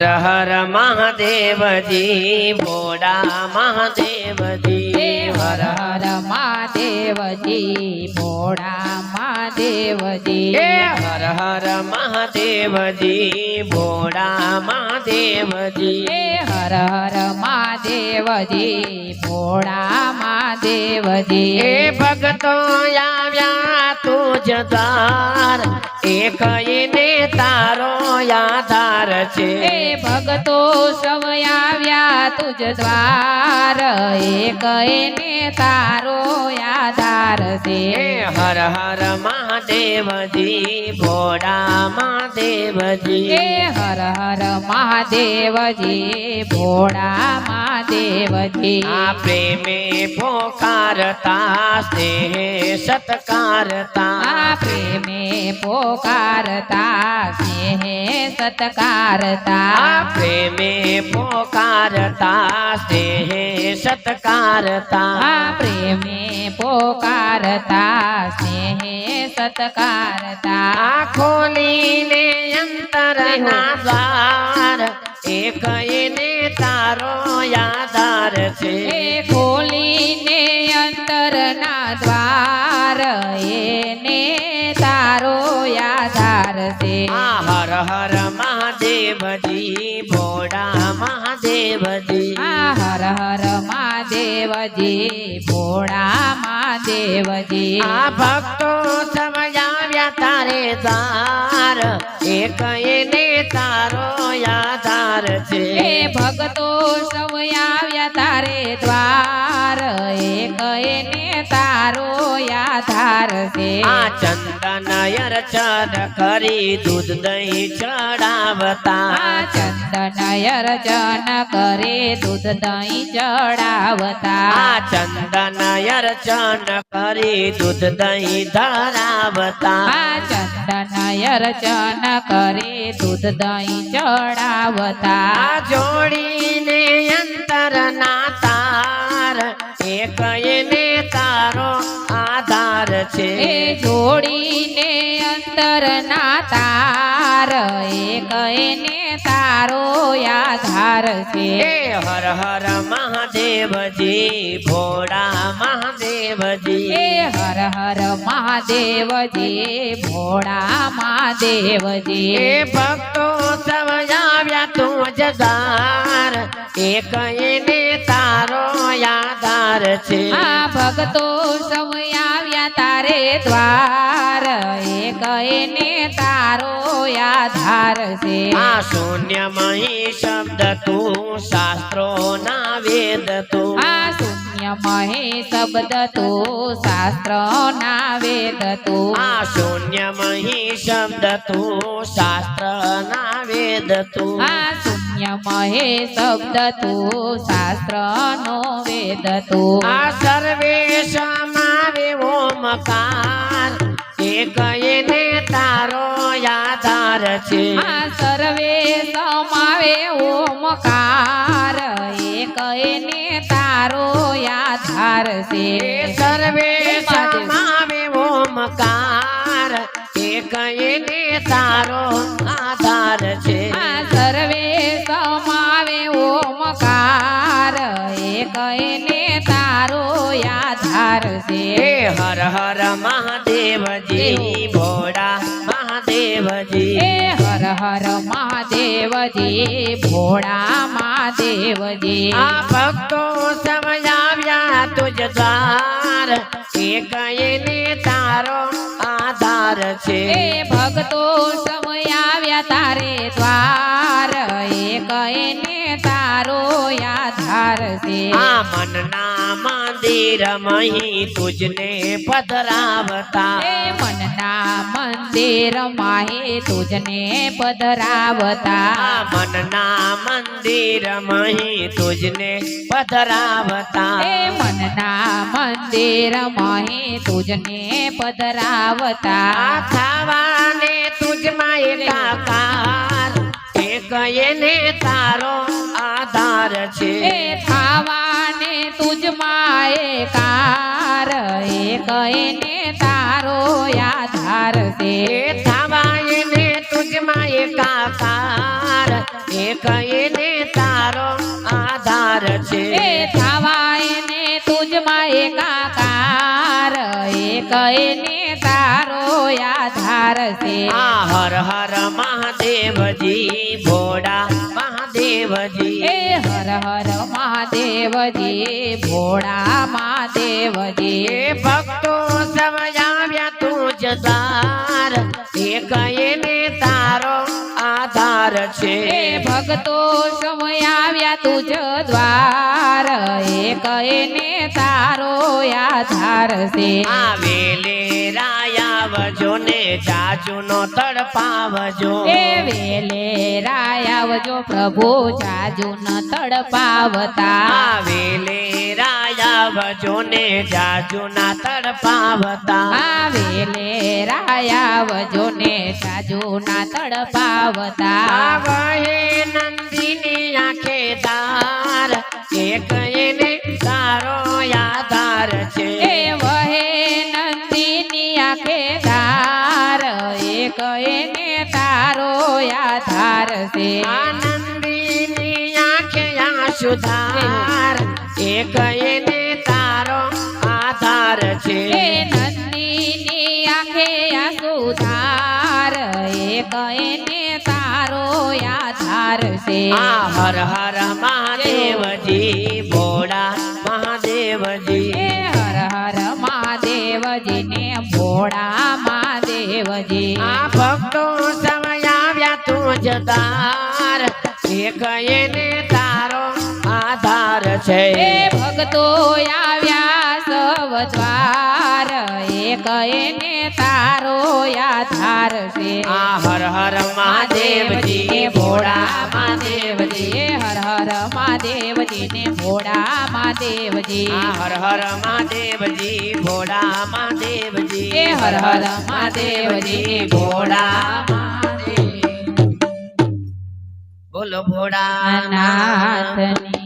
હર હર મહાદેવજી ભોળા મહાદેવજી હર હર મહાદેવજી ભોળા મહાદેવજી હર હર મહાદેવજી ભોળા મહાદેવજી હર હર મહાદેવજી ભોળા મહાદેવજી એ ભક્તો આવ્યા તુજ દ્વાર એક તારો આધાર છે. એ ભગતો સૌ આવ્યા તુજ દ્વાર. એક એને તારો આધાર છે. હર હર મહાદેવજી ભોળા મહાદેવજી. હે હર હર મહાદેવજી ભોળા મહાદેવજી. આ પ્રેમે પોકારતા સ્નેહ સત્કારતા. આ પ્રેમે પોકારતા સ્નેહે સત્કારતા. પ્રેમે પોકારતા સ્નેહે સત્કારતા. પ્રેમે પોકારતા સ્નેહે સત્કારતા. ખોલીને અંતરના દ્વાર એક એને તારો યાદાર છે. ખોલીને અંતરના દ્વાર એને આ હર હર મહાદેવજી ભોળા મહાદેવજી આ હર હર મહાદેવજી ભોળા મહાદેવજી આ ભક્તો સમજાવ્યા તારે દ્વાર એક એને તારો આધાર છે એ ભગતો સૌ આવ્યા તારે દ્વાર એક એને તારો આધાર છે. આ ચંદન અર્ચન કરી દૂધ દહીં ચડાવતા. ચંદન અર્ચન કરે દૂધ દહીં ચડાવતા. આ ચંદન અર્ચન કરી દૂધ દહીં ધરાવતા. આ ચંદન અર્ચન કરે દૂધ દહીં ચડાવતા. જોડીને અંતર તાર છે. એ જોડીને અંતરના તાર એક એને તારો આધાર છે. એ હર હર મહાદેવજી ભોળા મહાદેવજી. એ હર હર મહાદેવજી ભોળા મહાદેવજી. એ ભક્તો સૌ આવ્યા તું જગાર એક એને તારો આધાર છે. આ ભક્તો સમય આવ્યા તારે દ્વાર. એક એને તારો આધાર છે. આ શૂન્યમય શબ્દ તું શાસ્ત્રો ના વેદ તું. આ શૂન્ય મહે શબ્દ તું શાસ્ત્ર ના વેદ તું. આ શૂન્યમય શબ્દ તું શાસ્ત્ર ના વેદ તું. આ શૂન્ય મહે શબ્દ તો શાસ્ત્ર નો વેદ તો. આ સર્વેશ મારે ઓમકાર એક એને તારો આધાર છે. આ સર્વે સમાવે ઓમકાર એક એને તારો આધાર છે. સર્વે સમાવે ઓમકાર એક એને તારો આધાર છે. આ સર્વે સમાવે ઓમકાર એક એને તારો આધાર છે. હર હર મહાદેવજી ભોળા મહાદેવજી. હર હર મહાદેવજી ભોળા મહાદેવજી. આ ભક્તો સમજાવ્યા તુજ દ્વાર. એક એને તારો આધાર છે. ભક્તો મનના મંદિર મહી તુજને પધરાવતા. મનના મંદિર માહે તુજને પધરાવતા. મનના મંદિર મહી તુજને પધરાવતા. મનના મંદિર માહે તુજને પધરાવતા. ખાવાને તુજમાં એકાકાર એક એને તારો આધાર છે. થાવાને તુજમાં એકાર એક એને તારો આધાર છે. એ થવાય ને તુજમાં એકાકાર. એક એને તારો આધાર છે. એ થવાય ને તુજમાં એકાકાર. એક એને તારો આધાર છે. આ હર હર મહાદેવજી મહાદેવજી એ હર હર મહાદેવજી ભોળા મહાદેવજી. ભક્તો સમજાવ્યા તું જદાર એક એને તારો આધાર છે. ભક્તો સમય આવ્યા જ દ્વાર. એક એને તારો આધાર છે. આવેલે રાયાવજો ને જાજુ નો તડપાવજો. એ વેલે રાયાવજો પ્રભુ જાજુ ન તડપાવતા. આવેલે રાયાવજો ને જાજુ ના તડપાવતા. આવેલે રાયાવજો ને જાજુ ના તડપાવતા આવહે નંદિની આંખે તાર એક એને એક એને તારો આધાર છે. આનંદીની આંખે સુધાર એક એને તારો આધાર છે. નંદીની આંખે સુધાર એક એને તારો આધાર છે. હર હર મહાદેવજી ભોળા મહાદેવજી. હર હર મહાદેવજીને ભોળા મહાદેવજી આ ભક્તો સમય આવ્યા તું જતાર એક એને તારો છે. ભક્તો આવ્યા સવ દ્વાર એક એને તારો આધાર છે. આ હર હર મહાદેવજી ભોળા મહાદેવજી હર હર મહાદેવજી ને ભોળા મહાદેવજી. હર હર મહાદેવજી ભોળા મહાદેવજી. હર હર મહાદેવજી ભોળા બોલો ભોળા નાથની